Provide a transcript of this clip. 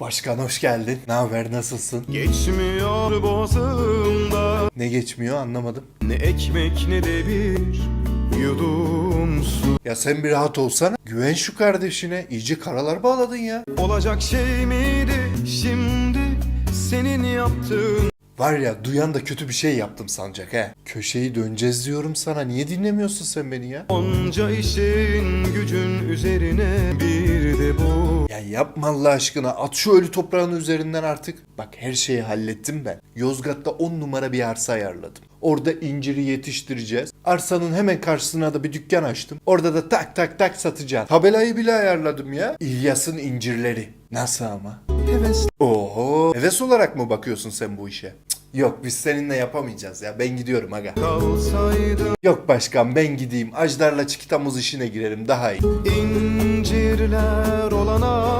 Başkan hoş geldin. Ne haber nasılsın? Geçmiyor boğazımda Ne geçmiyor anlamadım. Ne ekmek ne de bir yudum su Ya sen bir rahat olsana. Güven şu kardeşine. İyice karalar bağladın ya. Olacak şey miydi şimdi senin yaptığın Var ya duyan da kötü bir şey yaptım sanacak he. Köşeyi döneceğiz diyorum sana. Niye dinlemiyorsun sen beni ya? Onca işin gücün üzerine bir yapma Allah aşkına. At şu ölü toprağın üzerinden artık. Bak her şeyi hallettim ben. Yozgat'ta 10 numara bir arsa ayarladım. Orada inciri yetiştireceğiz. Arsanın hemen karşısına da bir dükkan açtım. Orada da tak tak tak satacağız. Tabelayı bile ayarladım ya. İlyas'ın incirleri. Nasıl ama? Heves Oho. Heves olarak mı bakıyorsun sen bu işe? Cık, Yok biz seninle yapamayacağız ya. Ben gidiyorum aga. kalsaydı Yok başkan ben gideyim. Ajdar'la çikitamız işine girelim daha iyi. incirler olana